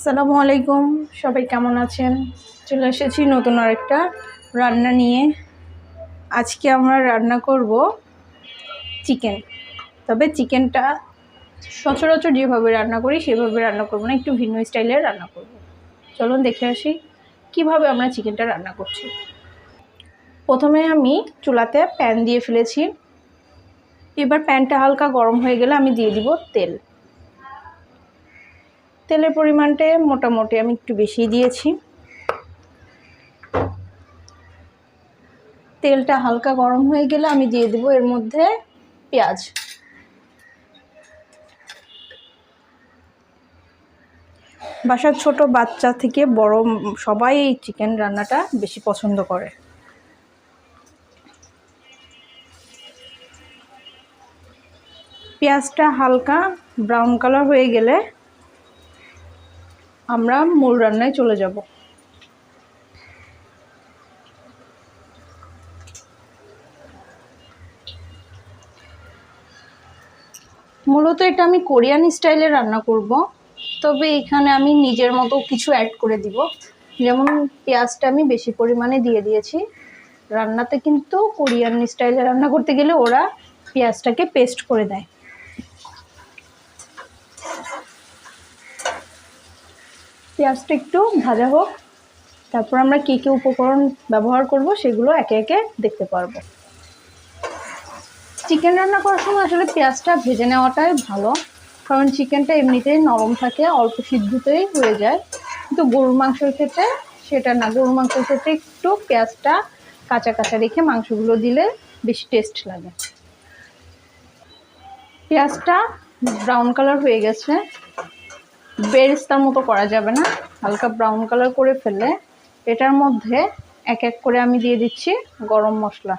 আসসালামু আলাইকুম। সবাই কেমন আছেন? চলে এসেছি নতুন আরেকটা রান্না নিয়ে। আজকে আমরা রান্না করব চিকেন। তবে চিকেনটা সচরাচর যেভাবে রান্না করি, সেভাবে রান্না করব না, একটু ভিন্ন স্টাইলে রান্না করব। চলুন দেখে আসি কীভাবে আমরা চিকেনটা রান্না করছি। প্রথমে আমি চুলাতে প্যান দিয়ে ফেলেছি। এবার প্যানটা হালকা গরম হয়ে গেলে আমি দিয়ে দিব তেল। তেলের পরিমাণটা মোটামুটি আমি একটু বেশি দিয়েছি। তেলটা হালকা গরম হয়ে গেলে আমি দিয়ে দেবো এর মধ্যে পেঁয়াজ। বাসার ছোট বাচ্চা থেকে বড় সবাই এই চিকেন রান্নাটা বেশি পছন্দ করে। পেঁয়াজটা হালকা ব্রাউন কালার হয়ে গেলে আমরা মূল রান্নায় চলে যাব। মূলত এটা আমি কোরিয়ান স্টাইলে রান্না করব, তবে এখানে আমি নিজের মতো কিছু অ্যাড করে দিব। যেমন পেঁয়াজটা আমি বেশি পরিমাণে দিয়ে দিয়েছি। রান্নাতে কিন্তু কোরিয়ান স্টাইলে রান্না করতে গেলে ওরা পেঁয়াজটাকে পেস্ট করে দেয়। পেঁয়াজটা একটু ভাজা হোক, তারপর আমরা কী কী উপকরণ ব্যবহার করব সেগুলো একে একে দেখতে পারব। চিকেন রান্না করার সময় আসলে পেঁয়াজটা ভেজে নেওয়াটাই ভালো, কারণ চিকেনটা এমনিতেই নরম থাকে, অল্প সিদ্ধতেই হয়ে যায়। কিন্তু গরুর মাংসের ক্ষেত্রে সেটা না, গরুর মাংসের ক্ষেত্রে একটু পেঁয়াজটা কাঁচা কাঁচা রেখে মাংসগুলো দিলে বেশি টেস্ট লাগে। পেঁয়াজটা ব্রাউন কালার হয়ে গেছে বেরেস্তার মতো করা যাবে না। হালকা ব্রাউন কালার করে ফেলে। এটার মধ্যে এক এক করে আমি দিয়ে দিচ্ছি গরম মশলা।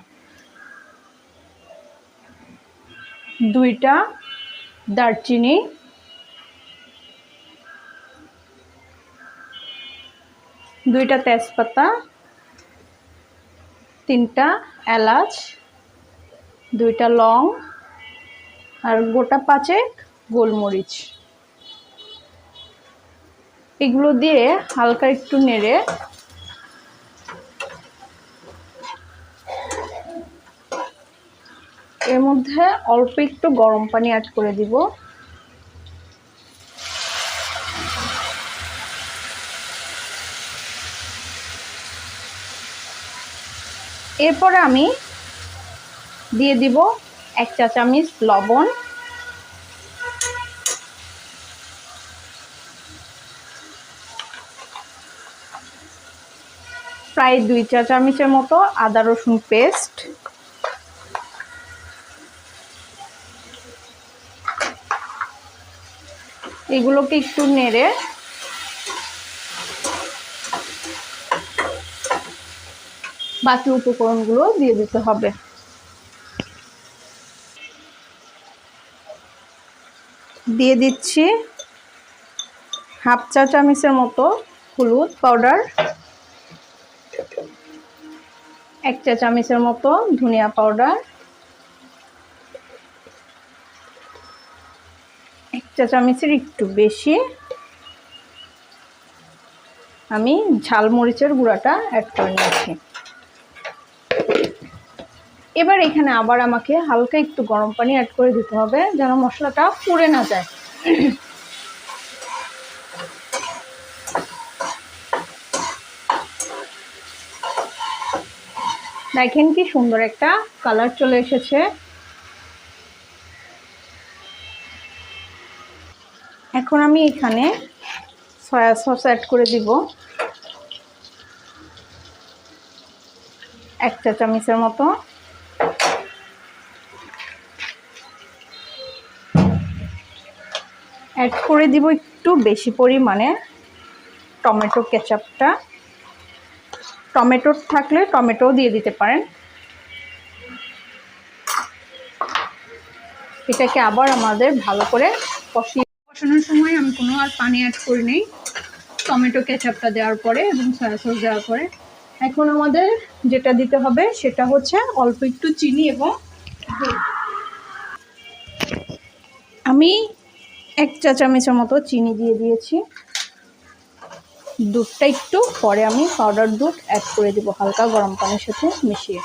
দুইটা দারচিনি। দুইটা তেজপাতা। তিনটা এলাচ। দুইটা লং। আর গোটা পাঁচেক গোলমরিচ। এগুলো দিয়ে হালকা একটু নেড়ে এর মধ্যে অল্প একটু গরম পানি অ্যাড করে দিব। এরপরে আমি দিয়ে দিব এক চা চামচ লবণ। প্রায় দুই চা চামচের মতো আদা রসুন পেস্ট। এগুলোকে একটু নেড়ে বাকি উপকরণগুলো দিয়ে দিতে হবে। দিয়ে দিচ্ছি হাফ চা চামচের মতো হলুদ পাউডার। এক চা চামচের মতো ধনিয়া পাউডার এক চা চামচের একটু বেশি আমি ঝালমরিচের গুঁড়াটা অ্যাড করে নিয়েছি। এবার এখানে আবার আমাকে হালকা একটু গরম পানি অ্যাড করে দিতে হবে, যেন মশলাটা পুড়ে না যায়। দেখেন কি সুন্দর একটা কালার চলে এসেছে। এখন আমি এখানে সয়া সস অ্যাড করে দিব। এক চা চামচের মতো। অ্যাড করে দিব একটু বেশি পরিমাণে টমেটো কেচাপটা। টমেটো থাকলে টমেটো দিয়ে দিতে পারেন। এটাকে আবার আমাদের ভালো করে কষিয়ে কষানোর সময় আমি কোনো আর পানি অ্যাড করি নেই। টমেটো কেচাপটা দেওয়ার পরে এবং সয়া সস দেওয়ার পরে। এখন আমাদের যেটা দিতে হবে সেটা হচ্ছে অল্প একটু চিনি এবং আমি এক চা চামচের মতো চিনি দিয়ে দিয়েছি। দুধটা একটু পরে আমি পাউডার দুধ অ্যাড করে দেবো, হালকা গরম পানির সাথে মিশিয়ে।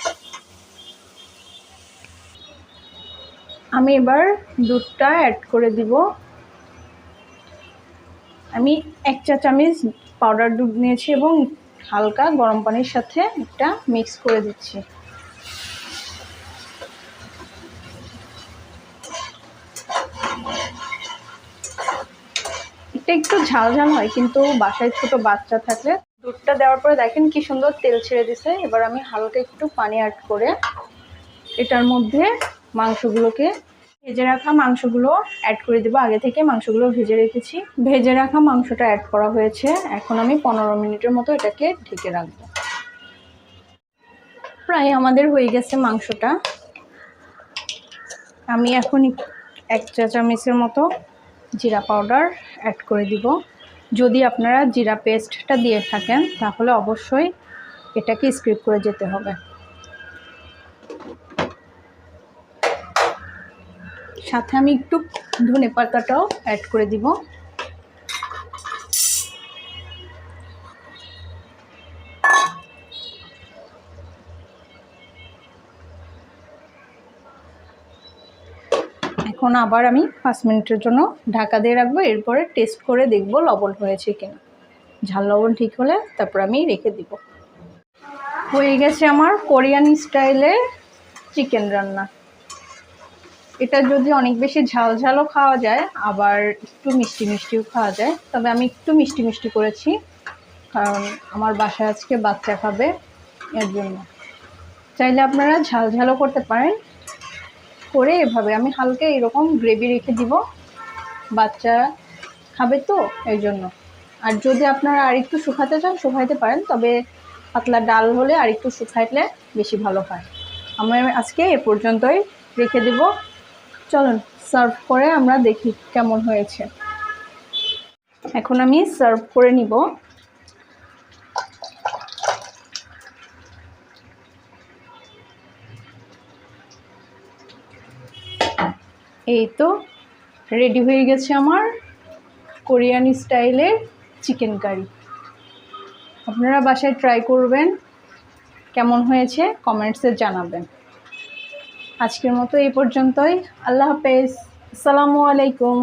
আমি এবার দুধটা অ্যাড করে দিব। আমি এক চা চামচ পাউডার দুধ নিয়েছি এবং হালকা গরম পানির সাথে একটা মিক্স করে দিচ্ছি। এটা একটু ঝাল ঝাল হয়, কিন্তু বাসায় ছোট বাচ্চা থাকলে দুধটা দেওয়ার পরে দেখেন কি সুন্দর তেল ছেড়ে দিছে। এবার আমি হালকা একটু পানি অ্যাড করে এটার মধ্যে মাংসগুলোকে ভেজে রাখা মাংসগুলো অ্যাড করে দেবো। আগে থেকে মাংসগুলো ভেজে রেখেছি। ভেজে রাখা মাংসটা অ্যাড করা হয়েছে। এখন আমি পনেরো মিনিটের মতো এটাকে ঢেকে রাখব। প্রায় আমাদের হয়ে গেছে মাংসটা। আমি এখন এক চা চামচের মতো জিরা পাউডার অ্যাড করে দিব। যদি আপনারা জিরা পেস্টটা দিয়ে থাকেন, তাহলে অবশ্যই এটাকে স্ক্রিপ করে যেতে হবে। সাথে আমি একটু ধনে পাতাটাও অ্যাড করে দিব। এখন আবার আমি পাঁচ মিনিটের জন্য ঢাকা দিয়ে রাখব, এরপরে টেস্ট করে দেখব লবণ হয়েছে কিনা। ঝাল লবণ ঠিক হলে তারপর আমি রেখে দিব। হয়ে গেছে আমার কোরিয়ান স্টাইলে চিকেন রান্না। এটা যদি অনেক বেশি ঝাল ঝালও খাওয়া যায়, আবার একটু মিষ্টি মিষ্টিও খাওয়া যায়, তবে আমি একটু মিষ্টি মিষ্টি করেছি, কারণ আমার বাসায় আজকে বাচ্চা খাবে এর জন্য। চাইলে আপনারা ঝাল ঝালও করতে পারেন করে এভাবে আমি হালকা এরকম গ্রেভি রেখে দিব। বাচ্চা খাবে তো, এই জন্য। আর যদি আপনারা আরেকটু শুকাতে চান, শুকাইতে পারেন, তবে পাতলা ডাল হলে আরেকটু শুকাইলে বেশি ভালো হয়। আমি আজকে এ পর্যন্তই রেখে দেব। চলুন সার্ভ করে আমরা দেখি কেমন হয়েছে। এখন আমি সার্ভ করে নিব। এই তো রেডি হয়ে গেছে আমার কোরিয়ান স্টাইলের চিকেন কারি আপনারা বাসায় ট্রাই করবেন, কেমন হয়েছে কমেন্টসে জানাবেন। আজকের মতো এই পর্যন্তই, আল্লাহ হাফেজ, আসসালামু আলাইকুম।